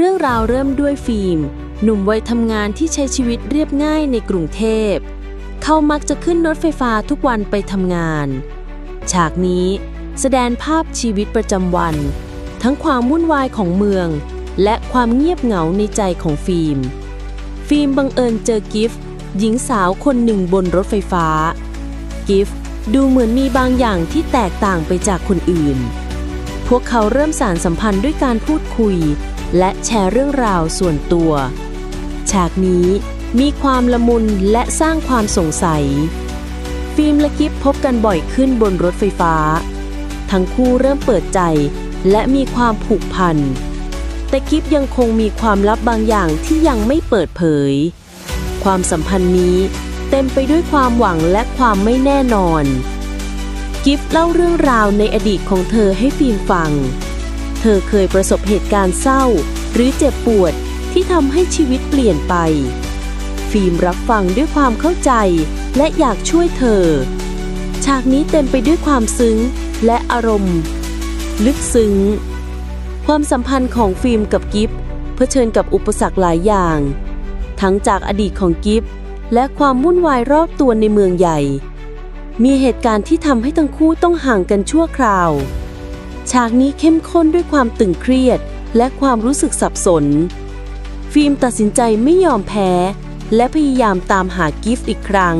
เรื่องราวเริ่มด้วยฟิล์ม หนุ่มวัยทำงานที่ใช้ชีวิตเรียบง่ายในกรุงเทพ เขามักจะขึ้นรถไฟฟ้าทุกวันไปทำงาน ฉากนี้แสดงภาพชีวิตประจำวัน ทั้งความวุ่นวายของเมือง และความเงียบเหงาในใจของฟิล์ม ฟิล์มบังเอิญเจอกิฟต์หญิงสาวคนหนึ่งบนรถไฟฟ้า กิฟต์ดูเหมือนมีบางอย่างที่แตกต่างไปจากคนอื่น พวกเขาเริ่มสารสัมพันธ์ด้วยการพูดคุย และแชร์เรื่องราวส่วนตัว ฉากนี้มีความละมุนและสร้างความสงสัย ฟิล์มและกิฟพบกันบ่อยขึ้นบนรถไฟฟ้า ทั้งคู่เริ่มเปิดใจและมีความผูกพัน แต่กิฟยังคงมีความลับบางอย่างที่ยังไม่เปิดเผย ความสัมพันธ์นี้เต็มไปด้วยความหวังและความไม่แน่นอน กิฟเล่าเรื่องราวในอดีตของเธอให้ฟิล์มฟัง เธอเคยประสบเหตุการณ์เศร้า หรือเจ็บปวดที่ทำให้ชีวิตเปลี่ยนไป ฟิล์มรับฟังด้วยความเข้าใจ และอยากช่วยเธอ ฉากนี้เต็มไปด้วยความซึ้งและอารมณ์ ลึกซึ้ง ความสัมพันธ์ของฟิล์มกับกิฟเผชิญกับอุปสรรคหลายอย่าง ทั้งจากอดีตของกิฟและความวุ่นวายรอบตัวในเมืองใหญ่ มีเหตุการณ์ที่ทำให้ทั้งคู่ต้องห่างกันชั่วคราว ฉากนี้เข้มข้นด้วยความตึงเครียด และความรู้สึกสับสน ฟิล์มตัดสินใจไม่ยอมแพ้ และพยายามตามหากิฟต์อีกครั้ง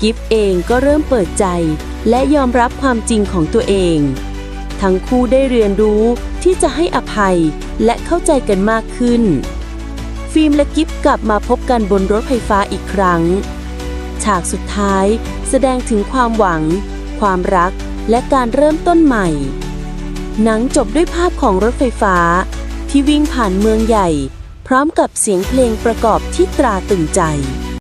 กิฟต์เองก็เริ่มเปิดใจ และยอมรับความจริงของตัวเอง ทั้งคู่ได้เรียนรู้ที่จะให้อภัยและเข้าใจกันมากขึ้น ฟิล์มและกิฟต์กลับมาพบกันบนรถไฟฟ้าอีกครั้ง ฉากสุดท้ายแสดงถึงความหวัง ความรักและการเริ่มต้นใหม่ หนังจบด้วยภาพของรถไฟฟ้า ที่วิ่งผ่านเมืองใหญ่ พร้อมกับเสียงเพลงประกอบที่ตราตึงใจ